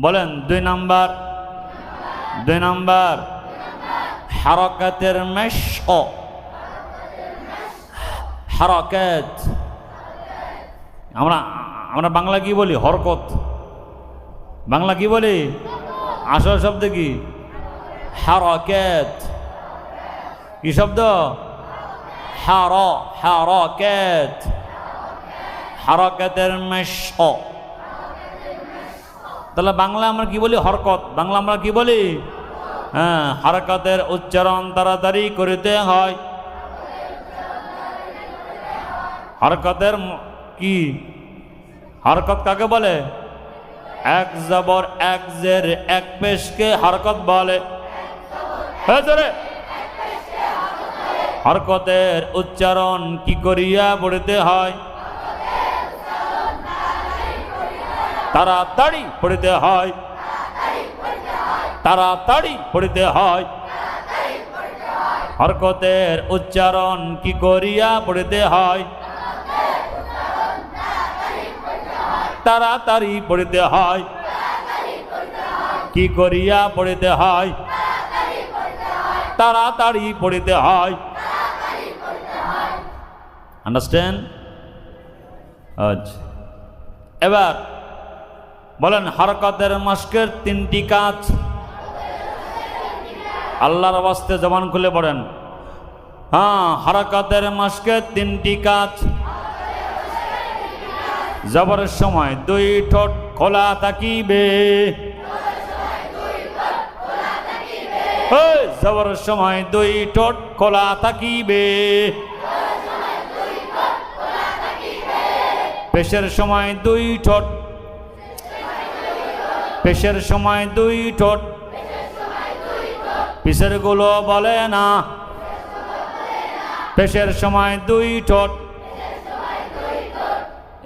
বলেন, দুই নাম্বার। দুই নাম্বার। হারকাতের ও হারকাত। আমরা আমরা বাংলা কি বলি? হরকত। বাংলা কি বলি? আসল শব্দ কি? হারকাত। কি শব্দ? হার, হারকাত। হারকাতের ও তাহলে বাংলা আমরা কি বলি? হরকত। বাংলা আমরা কি বলি? হ্যাঁ হরকতের উচ্চারণ তাড়াতাড়ি করিতে হয়। হরকতের কি? হরকত কাকে বলে? এক জবর, এক জের, এক পেশকে হরকত বলে। হ্যাঁ। হরকতের উচ্চারণ কি করিয়া পড়িতে হয়? তাড়াতাড়ি পড়িতে হয়। তাড়াতাড়ি পড়িতে হয়। হরকতের উচ্চারণ কি করিয়া পড়িতে হয়? তাড়াতাড়ি পড়িতে হয়। কি করিয়া পড়িতে হয়? তাড়াতাড়ি পড়িতে হয়। আন্ডারস্ট্যান্ড আচ্ছা। এবার বলেন, হরকতের মস্কের তিনটি কাজ। আল্লাহর বাস্তে জবান খুলে পড়েন। হ্যাঁ হরকতের মস্কের তিনটি কাজ। জবরের সময় দুই ঠোঁট খোলা থাকিবে। জবরের সময় দুই ঠোঁট খোলা থাকিবে। পেশের সময় দুই ঠোঁট পেশের সময় দুই ঠোঁট। পিসেরগুলো বলে না। পেশের সময় দুই ঠোঁট।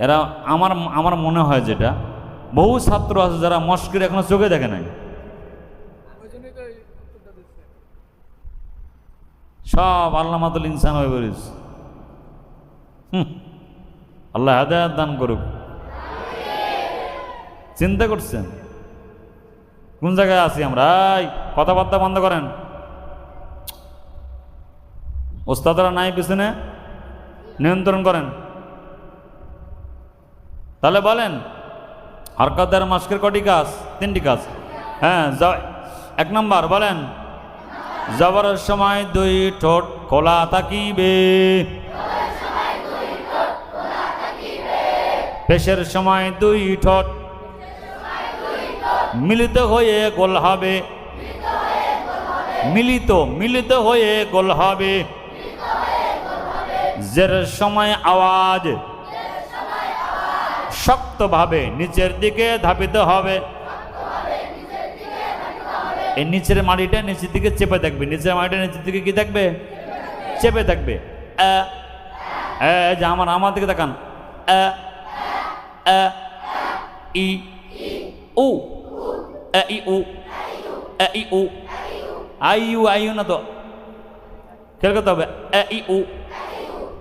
এরা আমার আমার মনে হয় যেটা, বহু ছাত্র আছে যারা মস্কির এখনও চোখে দেখে নাই। সব আল্লামাতুল ইনসান হয়ে বেরিস আল্লাহ হেদায়াত দান করুক। চিন্তা করছেন? কোন জায়গায় আছি আমরা? কথাবার্তা বন্ধ করেন। ওস্তাদরা নাই পিছনে? নিয়ন্ত্রণ করেন। তাহলে বলেন হরকতের মাস্কের কটি কাজ? তিনটি কাজ। হ্যাঁ এক নম্বর বলেন, জবরের সময় দুই ঠোঁট খোলা থাকিবে। পেশের সময় দুই ঠোঁট মিলিত হয়ে গোল হবে। মিলিত মিলিত হয়ে গোল হবে। জের সময় আওয়াজ। শক্তভাবে নিচের দিকে ধাপিত হবে। এই নিচের মাটিটা নিচের দিকে চেপে থাকবে। নিচের মাটিটা নিচের দিকে কি থাকবে? চেপে থাকবে। যে আমার আমার দিকে আ, ই উ। উ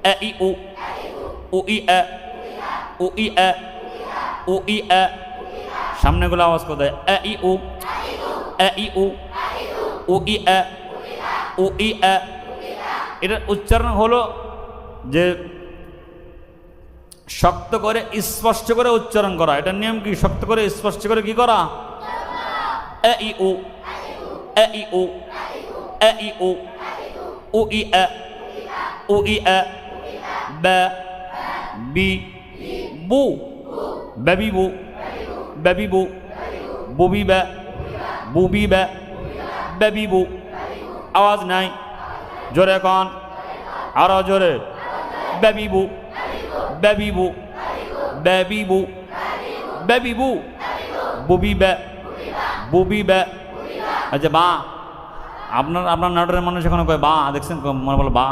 আ, ই উ উ ই আ উ ই আ উ ই আ সামনেগুলো আওয়াজ করতে আ, ই উ আ, ই উ উ ই আ উ ই আ এটার উচ্চারণ হলো যে শক্ত করে স্পষ্ট করে উচ্চারণ করা এটার নিয়ম কি শক্ত করে স্পষ্ট করে কি করা বা বি বু বাবি বু বাবি বু বুবি বা বুবি বা বাবি বু আওয়াজ নাই জোরে কন আরও জোরে বাবিবু বাবিবু বাবিবু বাবিবু বুবি বে বুবি বে। আচ্ছা বা। আপনার আপনার নাটোরের মানুষ এখানে কয়, বা, দেখছেন মনে বলো, বা।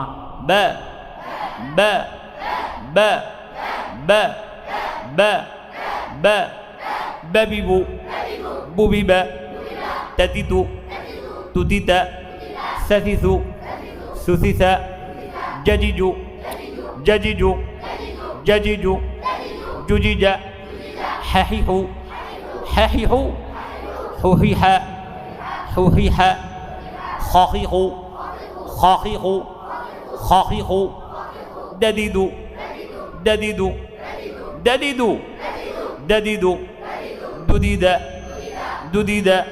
বে। বে। বে। বে। বে। বে। বাবিবু বুবি বে। তাতিতু তুতিতা সাথিসু সুসিসা জজিজু জজিজু জজিজু জুজিজা হাহিহু হাহিহু حوحيحا حوحيحا خاخيخو خاخيخو خاخيخو دديدو دديدو دديدو دديدو دديدا دديدا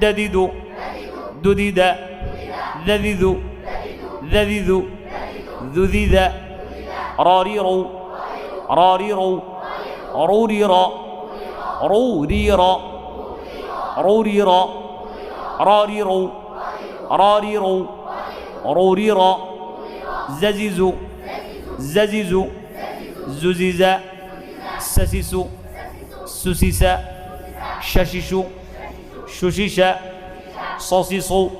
دديدو دديدا ذذذ ذذذ ذذذ راريرو راريرو روريرا روريرا روري را راري رو راري رو روري را زززو زززو زززا سسسو سسسا شاشيشو شوشيشا صوصيصو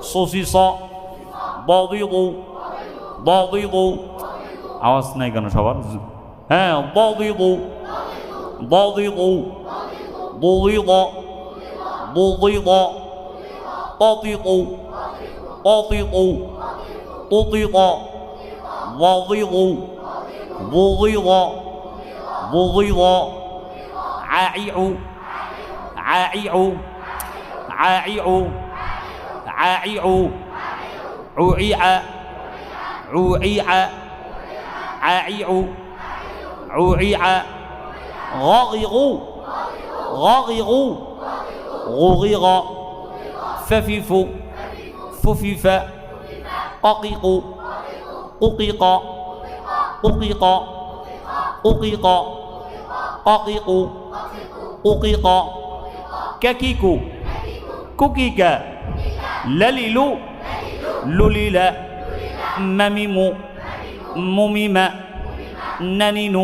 صوصيصا ضاضيضو ضاضيضو আওয়াজ নাই কেন ها হ্যাঁ ضاضيضو ضاضيضو ضوض ضغط قطط قطط قطط وغض وغض وغض عائع. عائع. عائع. عائع. عوعع عوعع عائع. عوعع غغغ غغغ غغغ ففف ففف ققق ققق ققق ققق ققق ققق ككيك كوكيك للل للل ممم ممم ننين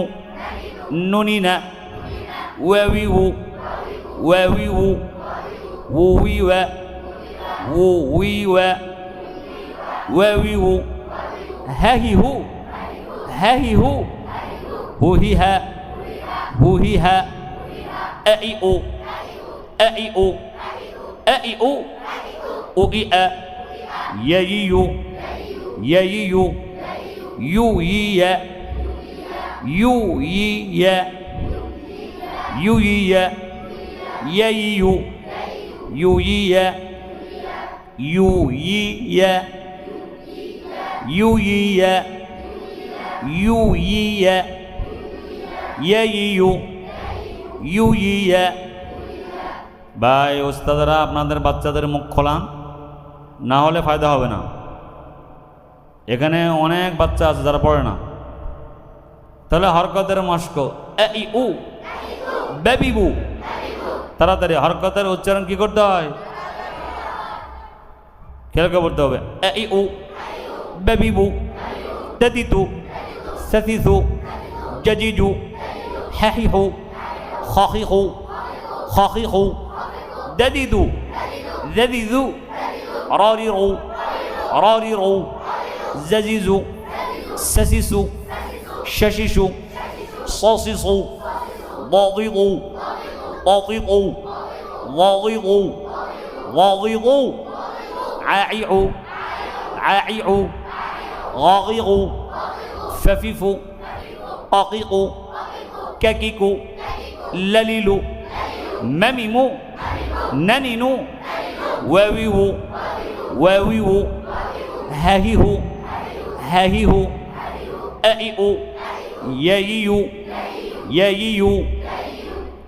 ننين واويو واويو ووي وويوا. ووي وويو. هاهي هو هاهي هو هو هيها هو هيها أي أو أي أو أي أو أي أ ييو ييو يو يي يا يو يي يا يو يي ييو Yuyiye Yuyiye Yuyiye Yuyiye Yeyiyu ইউইয়ে ভাই ওস্তাদারা আপনাদের বাচ্চাদের মুখ খোলান না হলে ফায়দা হবে না এখানে অনেক বাচ্চা আছে যারা পড়ে না তাহলে হরকতের মস্ক এ ই উ বেবি বু তাড়াতাড়ি হরকতের উচ্চারণ কি করতে হয় খেলকে পড়তে হবে এ ই উ বেবিবু তেতিতু সেতিসু জজিজু হ্যাহিহু খাহিহু খাহিহু দদিদু দদিদু রারিরু রারিরু ززيزو سسيسو ششيشو صاصيصو ضاضيضو طاطقوا ضاضقوا ضاضقوا عاععوا. عاععوا. غاغغوا فففوا. قاققوا ككيكوا لللوا ممموا. نننوا. واووا واووا هاههوا هاههوا أئئوا. ياييو. ياييو.